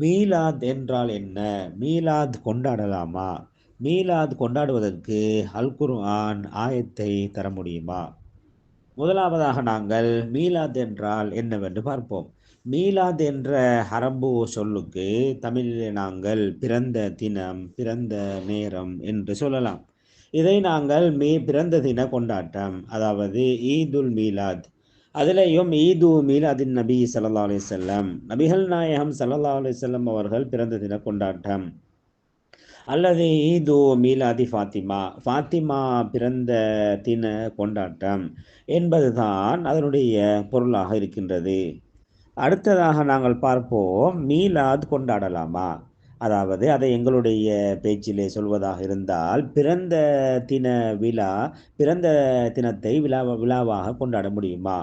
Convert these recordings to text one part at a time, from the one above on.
மீலாத் என்றால் என்ன? மீலாத் கொண்டாடலாமா? மீலாத் கொண்டாடுவதற்கு அல் குர்ஆன் ஆயத்தை தர முடியுமா? முதலாவதாக நாங்கள் மீலாத் என்றால் என்னவென்று பார்ப்போம். மீலாத் என்ற அரபு சொல்லுக்கு தமிழில் நாங்கள் பிறந்த தினம் பிறந்த நேரம் என்று சொல்லலாம். இதை நாங்கள் மீ பிறந்த தின கொண்டாட்டம் அதாவது ஈதுல் மீலாத் அதிலேயும் ஈது அதின் நபி சல்லா அலிசல்லம் நபிகள் நாயகம் சல்லா அலிசல்லம் அவர்கள் பிறந்த தின கொண்டாட்டம். அல்லது ஈது மீலாதி ஃபாத்திமா. ஃபாத்திமா பிறந்த தின கொண்டாட்டம் என்பதுதான் அதனுடைய பொருளாக இருக்கின்றது. அடுத்ததாக நாங்கள் பார்ப்போம் மீலாத் கொண்டாடலாமா? அதாவது அதை எங்களுடைய பேச்சிலே சொல்வதாக இருந்தால் பிறந்த தின விழா பிறந்த தினத்தை விழா விழாவாக கொண்டாட முடியுமா?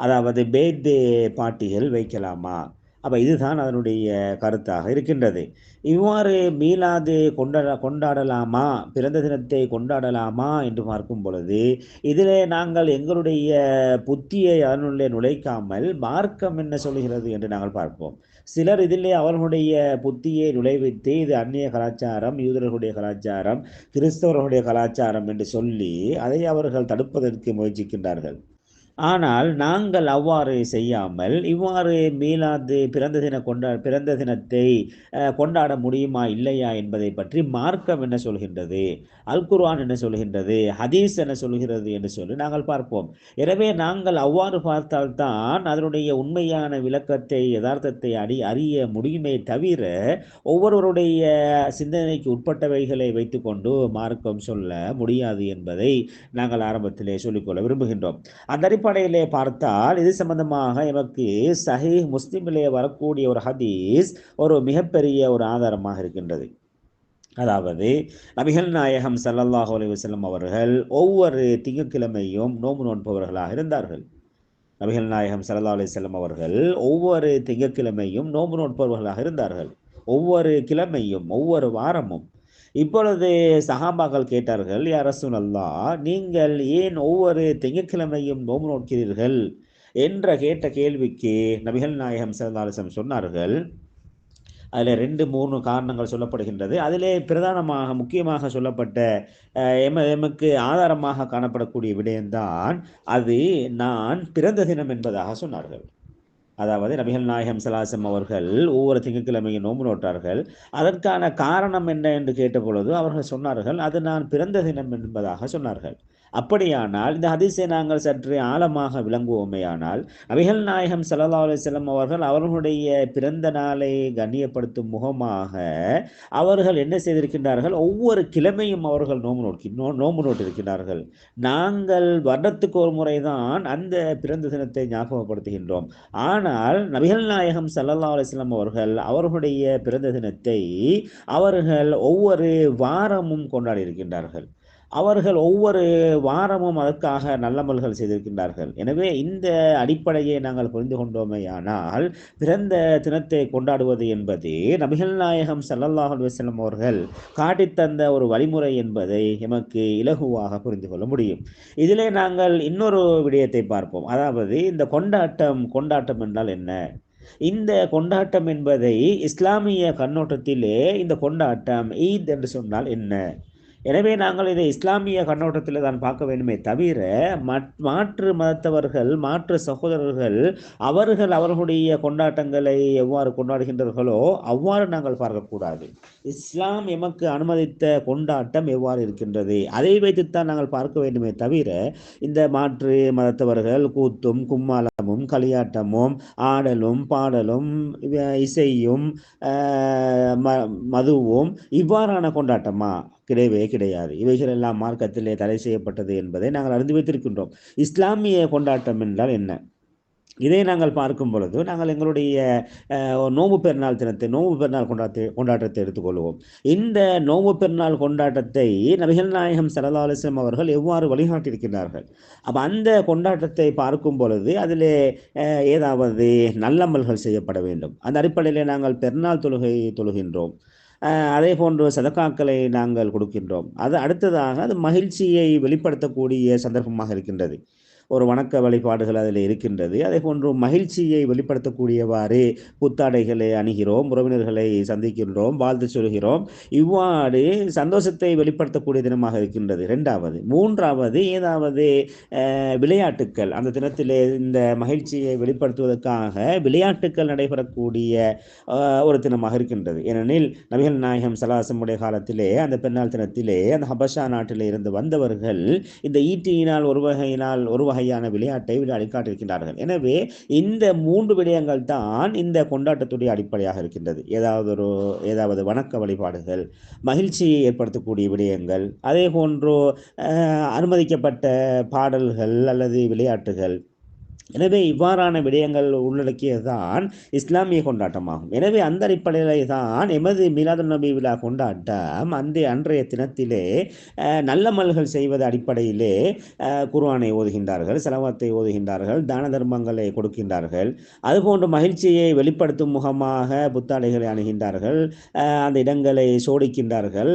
அதாவது பேர்தே பாட்டிகள் வைக்கலாமா? அப்போ இதுதான் அதனுடைய கருத்தாக இருக்கின்றது. இவ்வாறு மீளாது கொண்டாட கொண்டாடலாமா? பிறந்த தினத்தை கொண்டாடலாமா? என்று பார்க்கும் பொழுது இதில் நாங்கள் எங்களுடைய புத்தியை அதனுள்ளே நுழைக்காமல் மார்க்கம் என்ன சொல்கிறது என்று நாங்கள் பார்ப்போம். சிலர் இதிலே அவர்களுடைய புத்தியை நுழைவித்து இது அந்நிய கலாச்சாரம் யூதர்களுடைய கலாச்சாரம் கிறிஸ்தவர்களுடைய கலாச்சாரம் என்று சொல்லி அதை அவர்கள் தடுப்பதற்கு முயற்சிக்கின்றார்கள். ஆனால் நாங்கள் அவ்வாறு செய்யாமல் இவ்வாறு மீளாது பிறந்த தின கொண்டா பிறந்த தினத்தை கொண்டாட முடியுமா இல்லையா என்பதை பற்றி மார்க்கம் என்ன சொல்கின்றது? அல்குர்வான் என்ன சொல்கின்றது? ஹதீஸ் என்ன சொல்கிறது என்று சொல்லி நாங்கள் பார்ப்போம். எனவே நாங்கள் அவ்வாறு பார்த்தால்தான் அதனுடைய உண்மையான விளக்கத்தை யதார்த்தத்தை அடி அறிய முடியுமே தவிர ஒவ்வொருவருடைய சிந்தனைக்கு உட்பட்டவைகளை வைத்துக்கொண்டு மார்க்கம் சொல்ல முடியாது என்பதை நாங்கள் ஆரம்பத்திலே சொல்லிக்கொள்ள விரும்புகின்றோம். அந்த அடிப்படையிலே பார்த்தால் இது சம்பந்தமாக எமக்கு சஹி முஸ்லிமிலே வரக்கூடிய ஒரு ஹதீஸ் ஒரு மிகப்பெரிய ஒரு ஆதாரமாக இருக்கின்றது. அதாவது நபிகள் நாயகம் சல்லல்லாஹு அலி அவர்கள் ஒவ்வொரு திங்கட்கிழமையும் நோம்பு நோன்பவர்களாக இருந்தார்கள். நபிகள் நாயகம் சல்லா அலி செல்லம் அவர்கள் ஒவ்வொரு திங்கட்கிழமையும் நோம்பு நோன்பவர்களாக இருந்தார்கள். ஒவ்வொரு கிழமையும் ஒவ்வொரு வாரமும் இப்பொழுது சஹாபாக்கள் கேட்டார்கள் அரசு அல்லா நீங்கள் ஏன் ஒவ்வொரு திங்கட்கிழமையும் நோம்பு நோக்கிறீர்கள்? என்ற கேட்ட கேள்விக்கு நபிகள் நாயகம் சிறந்தாலிசம் சொன்னார்கள். அதில் ரெண்டு மூணு காரணங்கள் சொல்லப்படுகின்றது. அதிலே பிரதானமாக முக்கியமாக சொல்லப்பட்ட எம எமக்கு ஆதாரமாக காணப்படக்கூடிய விடயம்தான் அது. நான் பிறந்த தினம் என்பதாக சொன்னார்கள். அதாவது நபிகள் நாயகம் சலாசம் அவர்கள் ஒவ்வொரு திங்கட்கிழமையும் நோன்பு நோட்டார்கள் அதற்கான காரணம் என்ன என்று கேட்டபொழுது அவர்கள் சொன்னார்கள் அது நான் பிறந்த தினம் என்பதாக சொன்னார்கள். அப்படியானால் இந்த ஹதீஸை நாங்கள் சற்று ஆழமாக விளங்குவோமேயானால் நபிகள் நாயகம் சல்லா அலுவலம் அவர்கள் அவர்களுடைய பிறந்த நாளை கண்ணியப்படுத்தும் முகமாக அவர்கள் என்ன செய்திருக்கின்றார்கள்? ஒவ்வொரு கிழமையும் அவர்கள் நோம்பு நோக்கி நோ நோம்பு நோட்டிருக்கிறார்கள் நாங்கள் வருடத்துக்கு ஒரு முறைதான் அந்த பிறந்த தினத்தை ஞாபகப்படுத்துகின்றோம். ஆனால் நபிகள் நாயகம் சல்லல்லா அலிஸ்லாம் அவர்கள் அவர்களுடைய பிறந்த தினத்தை அவர்கள் ஒவ்வொரு வாரமும் கொண்டாடி இருக்கின்றார்கள். அவர்கள் ஒவ்வொரு வாரமும் அதற்காக நல்லமல்கள் செய்திருக்கின்றார்கள். எனவே இந்த அடிப்படையை நாங்கள் புரிந்து கொண்டோமேயானால் பிறந்த தினத்தை கொண்டாடுவது என்பது நபிகள் நாயகம் சல்லல்லாஹ் அலுவலம் அவர்கள் காட்டித்தந்த ஒரு வழிமுறை என்பதை எமக்கு இலகுவாக புரிந்து கொள்ள முடியும். இதிலே நாங்கள் இன்னொரு விடயத்தை பார்ப்போம். அதாவது இந்த கொண்டாட்டம் கொண்டாட்டம் என்றால் என்ன? இந்த கொண்டாட்டம் என்பதை இஸ்லாமிய கண்ணோட்டத்திலே இந்த கொண்டாட்டம் ஈத் என்று சொன்னால் என்ன? எனவே நாங்கள் இதை இஸ்லாமிய கண்ணோட்டத்தில் தான் பார்க்க வேண்டுமே தவிர மாற்று மதத்தவர்கள் மாற்று சகோதரர்கள் அவர்கள் அவர்களுடைய கொண்டாட்டங்களை எவ்வாறு கொண்டாடுகின்றார்களோ அவ்வாறு நாங்கள் பார்க்கக்கூடாது. இஸ்லாம் எமக்கு அனுமதித்த கொண்டாட்டம் எவ்வாறு இருக்கின்றது? அதை வைத்துத்தான் நாங்கள் பார்க்க வேண்டுமே தவிர இந்த மாற்று மதத்தவர்கள் கூத்தும் கும்மாளமும் களியாட்டமும் ஆடலும் பாடலும் இசையும் மதுவும் இவ்வாறான கொண்டாட்டமா? கிடையவே கிடையாது. இவைகள் எல்லாம் மார்க்கத்திலே தடை செய்யப்பட்டது என்பதை நாங்கள் அறிந்து வைத்திருக்கின்றோம். இஸ்லாமிய கொண்டாட்டம் என்றால் என்ன? இதை நாங்கள் பார்க்கும் பொழுது நாங்கள் எங்களுடைய நோம்பு பெருநாள் தினத்தை நோம்பு பெருநாள் கொண்டாட்ட கொண்டாட்டத்தை எடுத்துக்கொள்வோம். இந்த நோம்பு பெருநாள் கொண்டாட்டத்தை நபிகள் நாயகம் சரதா அலிஸ்லாம் அவர்கள் எவ்வாறு வழிகாட்டியிருக்கிறார்கள்? அப்போ அந்த கொண்டாட்டத்தை பார்க்கும் பொழுது அதில் ஏதாவது நல்லமல்கள் செய்யப்பட வேண்டும். அந்த அடிப்படையில் நாங்கள் பெருநாள் தொழுகை தொழுகின்றோம். அதே போன்ற சதக்காக்களை நாங்கள் கொடுக்கின்றோம். அது அடுத்ததாக அது மகிழ்ச்சியை வெளிப்படுத்தக்கூடிய சந்தர்ப்பமாக இருக்கின்றது. ஒரு வணக்க வழிபாடுகள் அதில் இருக்கின்றது. அதே போன்று மகிழ்ச்சியை வெளிப்படுத்தக்கூடியவாறு புத்தாடைகளை அணுகிறோம் உறவினர்களை சந்திக்கின்றோம் வாழ்த்து சொல்கிறோம். இவ்வாறு சந்தோஷத்தை வெளிப்படுத்தக்கூடிய தினமாக இருக்கின்றது. ரெண்டாவது மூன்றாவது ஏதாவது விளையாட்டுக்கள். அந்த தினத்திலே இந்த மகிழ்ச்சியை வெளிப்படுத்துவதற்காக விளையாட்டுக்கள் நடைபெறக்கூடிய ஒரு தினமாக இருக்கின்றது. ஏனெனில் நபிகள் நாயகம் சலாசமுடைய காலத்திலே அந்த பெண்ணாள் தினத்திலே அந்த ஹபஷா நாட்டிலே இருந்து வந்தவர்கள் இந்த ஈட்டியினால் ஒரு வகையினால் ஒரு வகையான விளையாட்டை விளையாடி காட்டியிருக்கின்றார்கள் எனவே இந்த மூன்று விடயங்கள் தான் இந்த கொண்டாட்டத்துடைய அடிப்படையாக இருக்கின்றது. ஏதாவது ஒரு ஏதாவது வணக்க வழிபாடுகள் மகிழ்ச்சியை ஏற்படுத்தக்கூடிய விடயங்கள் அதே போன்று அனுமதிக்கப்பட்ட பாடல்கள் அல்லது விளையாட்டுகள் எனவே இவ்வாறான விடயங்கள் உள்ளடக்கியதுதான் இஸ்லாமிய கொண்டாட்டமாகும். எனவே அந்த அடிப்படையிலே தான் எமது மிலாதுன் நபி விழா கொண்டாட்டம் அந்த அன்றைய தினத்திலே நல்லமல்கள் செய்வது அடிப்படையிலே குர்வானை ஓதுகின்றார்கள் செலவத்தை ஓதுகின்றார்கள் தான தர்மங்களை கொடுக்கின்றார்கள். அதுபோன்ற மகிழ்ச்சியை வெளிப்படுத்தும் முகமாக புத்தாடைகளை அணுகின்றார்கள் அந்த இடங்களை சோடிக்கின்றார்கள்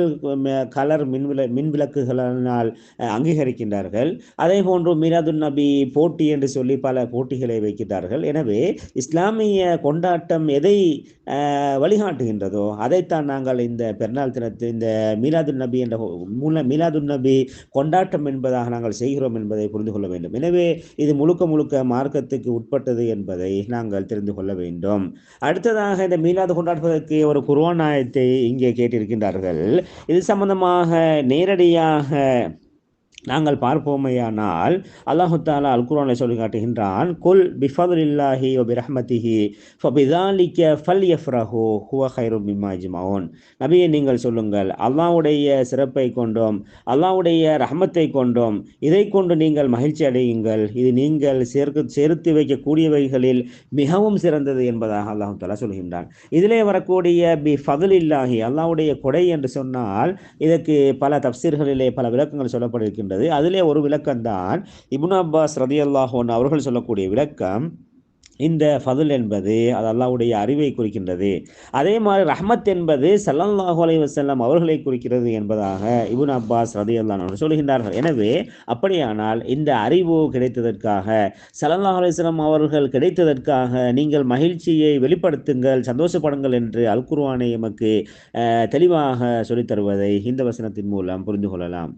கலர் மின்வில மின்விளக்குகளினால் விளக்குகளினால் அங்கீகரிக்கின்றார்கள். அதே போன்று மீராதுன் நபி போட்டி என்று சொல்லி பல போட்டிகளை வைக்கிறார்கள். எனவே இஸ்லாமிய கொண்டாட்டம் எதை வழிகாட்டுகின்றதோ அதைத்தான் நாங்கள் இந்த பெருநாள் தினத்தில் இந்த மீலாது நபி என்ற மூல மீலாதுன் நபி கொண்டாட்டம் என்பதாக நாங்கள் செய்கிறோம் என்பதை புரிந்து கொள்ள வேண்டும். எனவே இது முழுக்க முழுக்க மார்க்கத்துக்கு உட்பட்டது என்பதை நாங்கள் தெரிந்து கொள்ள வேண்டும். அடுத்ததாக இந்த மீலாது கொண்டாடுவதற்கு ஒரு குருவான் ஆயத்தை இங்கே கேட்டிருக்கின்றார்கள். இது சம்பந்தமாக நேரடியாக நாங்கள் பார்ப்போமையானால் அல்லாஹு தாலா அல் குரானை சொல்லி காட்டுகின்றான் குல் பிஃபதுலில்லாஹி வ பிரஹ்மதிஹி ஃபபிதாலிக்க ஃபல் ரஹோ ஹுவ ஹைரு பிமாஜி மவுன் நபியை நீங்கள் சொல்லுங்கள் அல்லாவுடைய சிறப்பை கொண்டோம் அல்லாவுடைய ரஹமத்தை கொண்டோம் இதை கொண்டு நீங்கள் மகிழ்ச்சி அடையுங்கள். இது நீங்கள் சேர்க்க சேர்த்து வைக்கக்கூடியவைகளில் மிகவும் சிறந்தது என்பதாக அல்லாஹு தாலா சொல்கின்றான். இதிலே வரக்கூடிய பி ஃபதுலில்லாஹி அல்லாவுடைய கொடை என்று சொன்னால் இதற்கு பல தப்சீர்களிலே பல விளக்கங்கள் சொல்லப்பட்டிருக்கின்றது அதிலே ஒரு விளக்கம்தான் இபுன் அப்பாஸ் ரதி அல்லாஹோன் அவர்கள் சொல்லக்கூடிய விளக்கம் இந்த ஃபதுல் என்பது அது அல்லாவுடைய அறிவை குறிக்கின்றது. அதே மாதிரி ரஹ்மத் என்பது சல்லல்லாஹு அலைஹி வஸல்லம் அவர்களை குறிக்கிறது என்பதாக இபுன் அப்பாஸ் ரதி அல்லான் சொல்கின்றார்கள். எனவே அப்படியானால் இந்த அறிவு கிடைத்ததற்காக ஸல்லல்லாஹு அலைஹி அவர்கள் கிடைத்ததற்காக நீங்கள் மகிழ்ச்சியை வெளிப்படுத்துங்கள் சந்தோஷப்படுங்கள் என்று அல் குர்ஆனை எமக்கு தெளிவாக சொல்லித் தருவதை இந்த வசனத்தின் மூலம் புரிந்து கொள்ளலாம்.